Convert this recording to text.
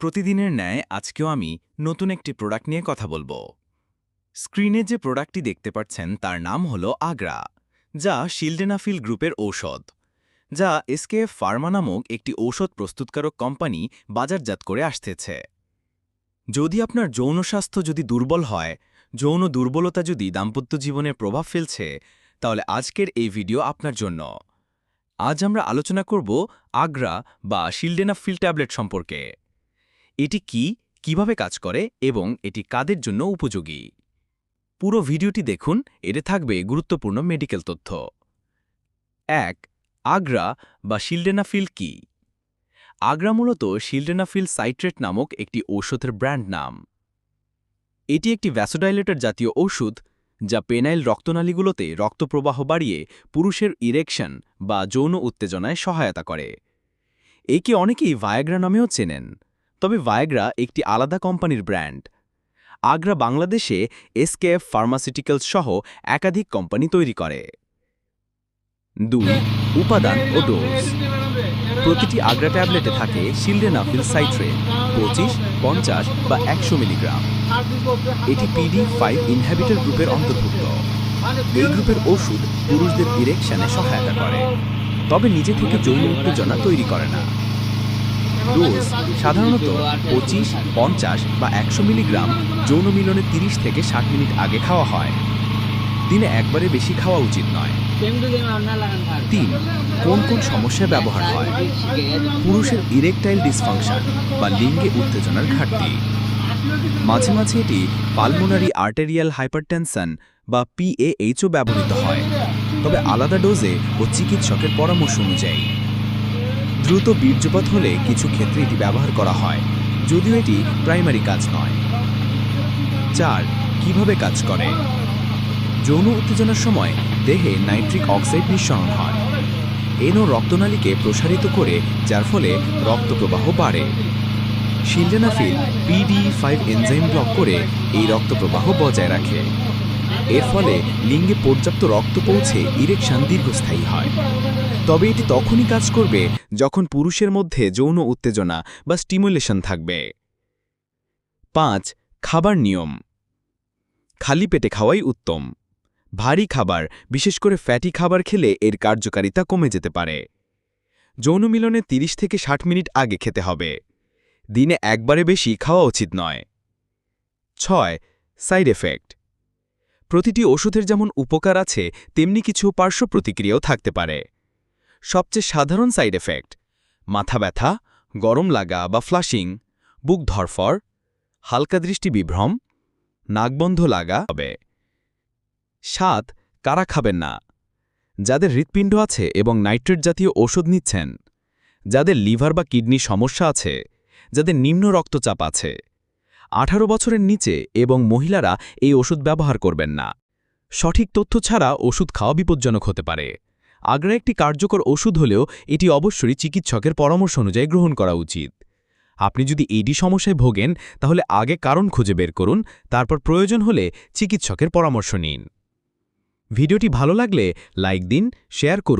প্রতিদিনের ন্যায় আজকেও আমি নতুন একটি প্রোডাক্ট নিয়ে কথা বলব। স্ক্রিনে যে প্রোডাক্টটি দেখতে পাচ্ছেন, তার নাম হল আগ্রা যা শিল্ডেনাফিল গ্রুপের ঔষধ, যা এসকেএফ ফার্মা নামক একটি ঔষধ প্রস্তুতকারক কোম্পানি বাজারজাত করে আসতেছে। যদি আপনার যৌন স্বাস্থ্য যদি দুর্বল হয়, যৌন দুর্বলতা যদি দাম্পত্য জীবনে প্রভাব ফেলছে, তাহলে আজকের এই ভিডিও আপনার জন্য। আজ আমরা আলোচনা করব আগ্রা বা শিল্ডেনাফিল ট্যাবলেট সম্পর্কে। এটি কি, কীভাবে কাজ করে এবং এটি কাদের জন্য উপযোগী? পুরো ভিডিওটি দেখুন, এতে থাকবে গুরুত্বপূর্ণ মেডিকেল তথ্য। এক, আগ্রা বা শিল্ডেনাফিল কি? আগ্রা মূলত শিল্ডেনাফিল সাইট্রেট নামক একটি ঔষধের ব্র্যান্ড নাম। এটি একটি ভ্যাসোডাইলেটর জাতীয় ঔষধ, যা পেনাইল রক্তনালীগুলোতে রক্তপ্রবাহ বাড়িয়ে পুরুষের ইরেকশন বা যৌন উত্তেজনায় সহায়তা করে। একে অনেকেই ভায়াগ্রা নামেও চেনেন। তবে ভায়াগ্রা একটি আলাদা কোম্পানির ব্র্যান্ড। আগ্রা বাংলাদেশে এসকেএফ ফার্মাসিউটিক্যালস সহ একাধিক কোম্পানি তৈরি করে। দুই, উপাদান ও ডোজ। প্রতিটি আগ্রা ট্যাবলেটে থাকে শিল্ডেনাফিল সাইট্রেট পঁচিশ, পঞ্চাশ বা একশো মিলিগ্রাম। এটি পিডি ফাইভ ইনহ্যাবিটার গ্রুপের অন্তর্ভুক্ত। এই গ্রুপের ওষুধ পুরুষদের ইরেকশনে সহায়তা করে। তবে নিজে থেকে যৌন উত্তেজনা তৈরি করে না। ডোজ সাধারণত পঁচিশ, পঞ্চাশ বা একশো মিলিগ্রাম যৌন মিলনে তিরিশ থেকে ষাট মিনিট আগে খাওয়া হয়। দিনে একবারে বেশি খাওয়া উচিত নয়। তিন, কোন কোন সমস্যায় ব্যবহার হয়? পুরুষের ইরেকটাইল ডিসফাংশন বা লিঙ্গে উত্তেজনার ঘাটতি। মাঝে মাঝে এটি পালমোনারি আর্টেরিয়াল হাইপারটেনশন বা পিএএইচও ব্যবহৃত হয়। তবে আলাদা ডোজে ও চিকিৎসকের পরামর্শ অনুযায়ী। দ্রুত বীর্যপাত হলে কিছু ক্ষেত্রে এটি ব্যবহার করা হয়, যদিও এটি প্রাইমারি কাজ নয়। চার, কীভাবে কাজ করে? যৌন উত্তেজনার সময় দেহে নাইট্রিক অক্সাইড নিঃসরণ হয়। এনো রক্তনালীকে প্রসারিত করে, যার ফলে রক্তপ্রবাহ বাড়ে। Sildenafil PD five enzyme block করে এই রক্তপ্রবাহ বজায় রাখে। এর ফলে লিঙ্গে পর্যাপ্ত রক্ত পৌঁছে ইরেকশন দীর্ঘস্থায়ী হয়। তবে এটি তখনই কাজ করবে যখন পুরুষের মধ্যে যৌন উত্তেজনা বা স্টিমুলেশন থাকবে। পাঁচ, খাবার নিয়ম। খালি পেটে খাওয়াই উত্তম। ভারী খাবার, বিশেষ করে ফ্যাটি খাবার খেলে এর কার্যকারিতা কমে যেতে পারে। যৌন মিলনে ৩০ থেকে ষাট মিনিট আগে খেতে হবে। দিনে একবারে বেশি খাওয়া উচিত নয়। ছয়, সাইড এফেক্ট। প্রতিটি ওষুধের যেমন উপকার আছে, তেমনি কিছু পার্শ্ব প্রতিক্রিয়াও থাকতে পারে। সবচেয়ে সাধারণ সাইড এফেক্ট, মাথা ব্যথা, গরম লাগা বা ফ্লাশিং, বুক ধরফর হালকা দৃষ্টি বিভ্রম নাকবন্ধ লাগা হবে। সাত, কারা খাবেন না? যাদের হৃৎপিণ্ড আছে এবং নাইট্রেট জাতীয় ওষুধ নিচ্ছেন, যাদের লিভার বা কিডনি সমস্যা আছে, যাদের নিম্ন রক্তচাপ আছে আঠারো বছরের নিচে এবং মহিলারা এই ওষুধ ব্যবহার করবেন না। সঠিক তথ্য ছাড়া ওষুধ খাওয়া বিপজ্জনক হতে পারে। আগ্রা একটি কার্যকর ওষুধ হলেও এটি অবশ্যই চিকিৎসকের পরামর্শ অনুযায়ী গ্রহণ করা উচিত। আপনি যদি এইটি সমস্যায় ভোগেন, তাহলে আগে কারণ খুঁজে বের করুন, তারপর প্রয়োজন হলে চিকিৎসকের পরামর্শ নিন। ভিডিওটি ভালো লাগলে লাইক দিন, শেয়ার করুন।